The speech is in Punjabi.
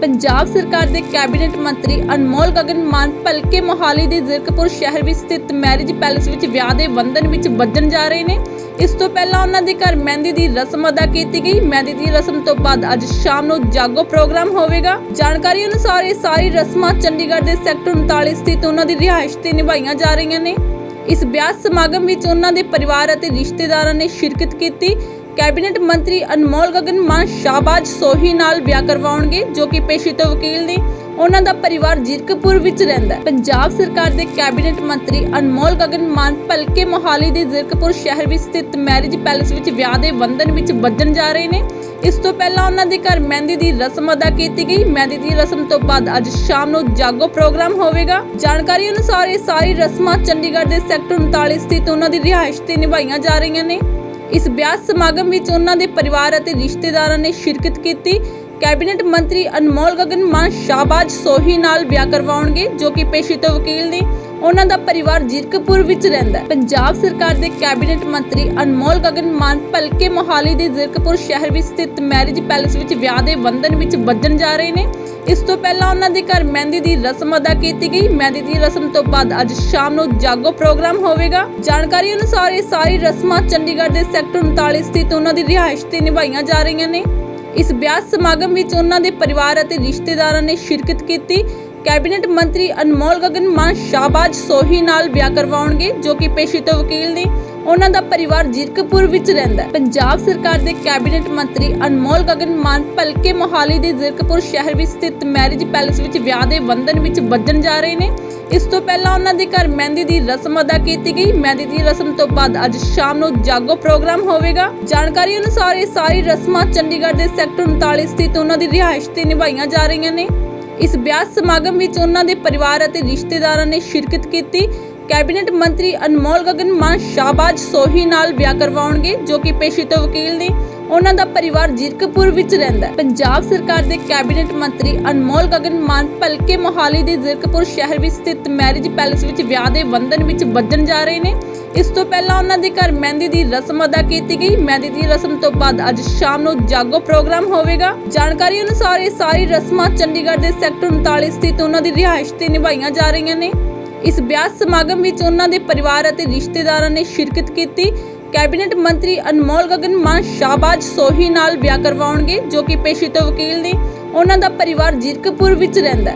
ਪੰਜਾਬ ਸਰਕਾਰ ਦੇ ਕੈਬਨਿਟ ਮੰਤਰੀ ਅਨਮੋਲ ਗਗਨ ਮਾਨ ਭਲਕੇ ਮੋਹਾਲੀ ਦੇ ਜ਼ਿਰਕਪੁਰ ਸ਼ਹਿਰ ਵਿੱਚ ਸਥਿਤ ਮੈਰਿਜ ਪੈਲੇਸ ਵਿੱਚ ਵਿਆਹ ਦੇ ਬੰਧਨ ਵਿੱਚ ਬੱਝਣ ਜਾ ਰਹੇ ਨੇ। ਇਸ ਤੋਂ ਪਹਿਲਾਂ ਉਹਨਾਂ ਦੇ ਘਰ ਮਹਿੰਦੀ ਦੀ ਰਸਮ ਅਦਾ ਕੀਤੀ ਗਈ। ਮਹਿੰਦੀ ਦੀ ਰਸਮ ਤੋਂ ਬਾਅਦ ਅੱਜ ਸ਼ਾਮ ਨੂੰ ਜਾਗੋ ਪ੍ਰੋਗਰਾਮ ਹੋਵੇਗਾ। ਜਾਣਕਾਰੀ ਅਨੁਸਾਰ ਇਹ ਸਾਰੀ ਰਸਮਾਂ ਚੰਡੀਗੜ੍ਹ ਦੇ ਸੈਕਟਰ 39 ਸਥਿਤ ਉਹਨਾਂ ਦੀ ਰਿਹਾਇਸ਼ ਤੇ ਨਿਭਾਈਆਂ ਜਾ ਰਹੀਆਂ ਨੇ। ਇਸ ਵਿਆਹ ਸਮਾਗਮ ਵਿੱਚ ਉਹਨਾਂ ਦੇ ਪਰਿਵਾਰ ਅਤੇ ਰਿਸ਼ਤੇਦਾਰਾਂ ਨੇ ਸ਼ਿਰਕਤ ਕੀਤੀ। ਕੈਬਨਿਟ ਮੰਤਰੀ ਅਨਮੋਲ ਗਗਨ ਮਾਨ ਸ਼ਾਹਬਾਜ਼ ਸੋਹੀ ਨਾਲ ਵਿਆਹ ਕਰਵਾਉਣਗੇ, ਜੋ ਕਿ ਪੇਸ਼ੇ ਤੋਂ ਵਕੀਲ ਨੇ। ਉਹਨਾਂ ਦਾ ਪਰਿਵਾਰ ਜਿਰਕਪੁਰ ਵਿੱਚ ਰਹਿੰਦਾ ਹੈ। ਪੰਜਾਬ ਸਰਕਾਰ ਦੇ ਕੈਬਨਿਟ ਮੰਤਰੀ ਅਨਮੋਲ ਗਗਨ ਮਾਨ ਭਲਕੇ ਮੋਹਾਲੀ ਦੇ ਜਿਰਕਪੁਰ ਸ਼ਹਿਰ ਵਿੱਚ ਸਥਿਤ ਮੈਰਿਜ ਪੈਲੇਸ ਵਿੱਚ ਵਿਆਹ ਦੇ ਬੰਧਨ ਵਿੱਚ ਵੱਜਣ ਜਾ ਰਹੇ ਨੇ। ਇਸ ਤੋਂ ਪਹਿਲਾਂ ਉਹਨਾਂ ਦੇ ਘਰ ਮਹਿੰਦੀ ਦੀ ਰਸਮ ਅਦਾ ਕੀਤੀ ਗਈ। ਮਹਿੰਦੀ ਦੀ ਰਸਮ ਤੋਂ ਬਾਅਦ ਅੱਜ ਸ਼ਾਮ ਨੂੰ ਜਾਗੋ ਪ੍ਰੋਗਰਾਮ ਹੋਵੇਗਾ। ਜਾਣਕਾਰੀ ਅਨੁਸਾਰ ਇਹ ਸਾਰੀ ਰਸਮਾਂ ਚੰਡੀਗੜ੍ਹ ਦੇ ਸੈਕਟਰ 39 ਸਥਿਤ ਉਹਨਾਂ ਦੀ ਰਿਹਾਇਸ਼ ਤੇ ਨਿਭਾਈਆਂ ਜਾ ਰਹੀਆਂ ਨੇ। ਇਸ ਵਿਆਹ ਸਮਾਗਮ ਵਿੱਚ ਉਹਨਾਂ ਦੇ ਪਰਿਵਾਰ ਅਤੇ ਰਿਸ਼ਤੇਦਾਰਾਂ ਨੇ ਸ਼ਿਰਕਤ ਕੀਤੀ। ਕੈਬਨਿਟ ਮੰਤਰੀ ਅਨਮੋਲ ਗਗਨ ਮਾਨ ਸ਼ਾਹਬਾਜ਼ ਸੋਹੀ ਨਾਲ ਵਿਆਹ ਕਰਵਾਉਣਗੇ, ਜੋ ਕਿ ਪੇਸ਼ੇ ਤੋਂ ਵਕੀਲ ਨੇ। ਉਹਨਾਂ ਦਾ ਪਰਿਵਾਰ ਜਿਰਕਪੁਰ ਵਿੱਚ ਰਹਿੰਦਾ ਹੈ। ਪੰਜਾਬ ਸਰਕਾਰ ਦੇ ਕੈਬਨਿਟ ਮੰਤਰੀ ਅਨਮੋਲ ਗਗਨ ਮਾਨ ਭਲਕੇ ਮੋਹਾਲੀ ਦੇ ਜਿਰਕਪੁਰ ਸ਼ਹਿਰ ਵਿੱਚ ਸਥਿਤ ਮੈਰਿਜ ਪੈਲੇਸ ਵਿੱਚ ਵਿਆਹ ਦੇ ਬੰਧਨ ਵਿੱਚ ਵੱਜਣ ਜਾ ਰਹੇ ਨੇ। ਇਸ ਤੋਂ ਪਹਿਲਾਂ ਉਹਨਾਂ ਦੇ ਘਰ ਮਹਿੰਦੀ ਦੀ ਰਸਮ ਅਦਾ ਕੀਤੀ ਗਈ। ਮਹਿੰਦੀ ਦੀ ਰਸਮ ਤੋਂ ਬਾਅਦ ਅੱਜ ਸ਼ਾਮ ਨੂੰ ਜਾਗੋ ਪ੍ਰੋਗਰਾਮ ਹੋਵੇਗਾ। ਜਾਣਕਾਰੀ ਅਨੁਸਾਰ ਇਹ ਸਾਰੀ ਰਸਮਾਂ ਚੰਡੀਗੜ੍ਹ ਦੇ ਸੈਕਟਰ 39 ਸਥਿਤ ਉਹਨਾਂ ਦੀ ਰਿਹਾਇਸ਼ ਤੇ ਨਿਭਾਈਆਂ ਜਾ ਰਹੀਆਂ ਨੇ। ਇਸ ਵਿਆਹ ਸਮਾਗਮ ਵਿੱਚ ਉਹਨਾਂ ਦੇ ਪਰਿਵਾਰ ਅਤੇ ਰਿਸ਼ਤੇਦਾਰਾਂ ਨੇ ਸ਼ਿਰਕਤ ਕੀਤੀ। ਕੈਬਨਿਟ ਮੰਤਰੀ ਅਨਮੋਲ ਗਗਨ ਮਾਨ ਸ਼ਾਹਬਾਜ਼ ਸੋਹੀ ਨਾਲ ਵਿਆਹ ਕਰਵਾਉਣਗੇ, ਜੋ ਕਿ ਪੇਸ਼ੇ ਤੋਂ ਵਕੀਲ ਨੇ ਉਹਨਾਂ ਦਾ ਪਰਿਵਾਰ ਜਿਰਕਪੁਰ ਵਿੱਚ ਰਹਿੰਦਾ ਹੈ। ਪੰਜਾਬ ਸਰਕਾਰ ਦੇ ਕੈਬਨਿਟ ਮੰਤਰੀ ਅਨਮੋਲ ਗਗਨ ਮਾਨ ਭਲਕੇ ਮੋਹਾਲੀ ਦੇ ਜਿਰਕਪੁਰ ਸ਼ਹਿਰ ਵਿੱਚ ਸਥਿਤ ਮੈਰਿਜ ਪੈਲੇਸ ਵਿੱਚ ਵਿਆਹ ਦੇ ਬੰਧਨ ਵਿੱਚ ਬੱਝਣ ਜਾ ਰਹੇ ਨੇ। ਇਸ ਤੋਂ ਪਹਿਲਾਂ ਉਹਨਾਂ ਦੇ ਘਰ ਮਹਿੰਦੀ ਦੀ ਰਸਮ ਅਦਾ ਕੀਤੀ ਗਈ। ਮਹਿੰਦੀ ਦੀ ਰਸਮ ਤੋਂ ਬਾਅਦ ਅੱਜ ਸ਼ਾਮ ਨੂੰ ਜਾਗੋ ਪ੍ਰੋਗਰਾਮ ਹੋਵੇਗਾ। ਜਾਣਕਾਰੀ ਅਨੁਸਾਰ ਇਹ ਸਾਰੀ ਰਸਮਾਂ ਚੰਡੀਗੜ੍ਹ ਦੇ ਸੈਕਟਰ 39 ਸਥਿਤ ਉਹਨਾਂ ਦੀ ਰਿਹਾਇਸ਼ ਤੇ ਨਿਭਾਈਆਂ ਜਾ ਰਹੀਆਂ ਨੇ। ਇਸ ਵਿਆਹ ਸਮਾਗਮ ਵਿੱਚ ਉਹਨਾਂ ਦੇ ਪਰਿਵਾਰ ਅਤੇ ਰਿਸ਼ਤੇਦਾਰਾਂ ਨੇ ਸ਼ਿਰਕਤ ਕੀਤੀ। ਕੈਬਨਿਟ ਮੰਤਰੀ ਅਨਮੋਲ ਗਗਨ ਮਾਨ ਸ਼ਾਹਬਾਜ਼ ਸੋਹੀ ਨਾਲ ਵਿਆਹ ਕਰਵਾਉਣਗੇ, ਜੋ ਕਿ ਪੇਸ਼ੇ ਤੋਂ ਵਕੀਲ ਨੇ। ਉਹਨਾਂ ਦਾ ਪਰਿਵਾਰ ਜਿਰਕਪੁਰ ਵਿੱਚ ਰਹਿੰਦਾ ਹੈ। ਪੰਜਾਬ ਸਰਕਾਰ ਦੇ ਕੈਬਨਿਟ ਮੰਤਰੀ ਅਨਮੋਲ ਗਗਨ ਮਾਨ ਭਲਕੇ ਮੋਹਾਲੀ ਦੇ ਜਿਰਕਪੁਰ ਸ਼ਹਿਰ ਵਿੱਚ ਸਥਿਤ ਮੈਰਿਜ ਪੈਲੇਸ ਵਿੱਚ ਵਿਆਹ ਦੇ ਬੰਧਨ ਵਿੱਚ ਬੱਝਣ ਜਾ ਰਹੇ ਨੇ। ਇਸ ਤੋਂ ਪਹਿਲਾਂ ਉਹਨਾਂ ਦੇ ਘਰ ਮਹਿੰਦੀ ਦੀ ਰਸਮ ਅਦਾ ਕੀਤੀ ਗਈ। ਮਹਿੰਦੀ ਦੀ ਰਸਮ ਤੋਂ ਬਾਅਦ ਅੱਜ ਸ਼ਾਮ ਨੂੰ ਜਾਗੋ ਪ੍ਰੋਗਰਾਮ ਹੋਵੇਗਾ। ਜਾਣਕਾਰੀ ਅਨੁਸਾਰ ਇਹ ਸਾਰੀ ਰਸਮਾਂ ਚੰਡੀਗੜ੍ਹ ਦੇ ਸੈਕਟਰ 39 ਸਥਿਤ ਉਹਨਾਂ ਦੀ ਰਿਹਾਇਸ਼ ਤੇ ਨਿਭਾਈਆਂ ਜਾ ਰਹੀਆਂ ਨੇ। ਇਸ ਵਿਆਹ ਸਮਾਗਮ ਵਿੱਚ ਉਹਨਾਂ ਦੇ ਪਰਿਵਾਰ ਅਤੇ ਰਿਸ਼ਤੇਦਾਰਾਂ ਨੇ ਸ਼ਿਰਕਤ ਕੀਤੀ। ਕੈਬਨਿਟ ਮੰਤਰੀ ਅਨਮੋਲ ਗਗਨ, ਮਾਨ ਸ਼ਾਹਬਾਜ਼ ਸੋਹੀ ਨਾਲ ਵਿਆਹ ਕਰਵਾਉਣਗੇ, ਜੋ ਕਿ ਪੇਸ਼ੇ ਤੋਂ ਵਕੀਲ ਨੇ। ਉਹਨਾਂ ਦਾ ਪਰਿਵਾਰ ਜ਼ੀਰਕਪੁਰ ਵਿੱਚ ਰਹਿੰਦਾ ਹੈ।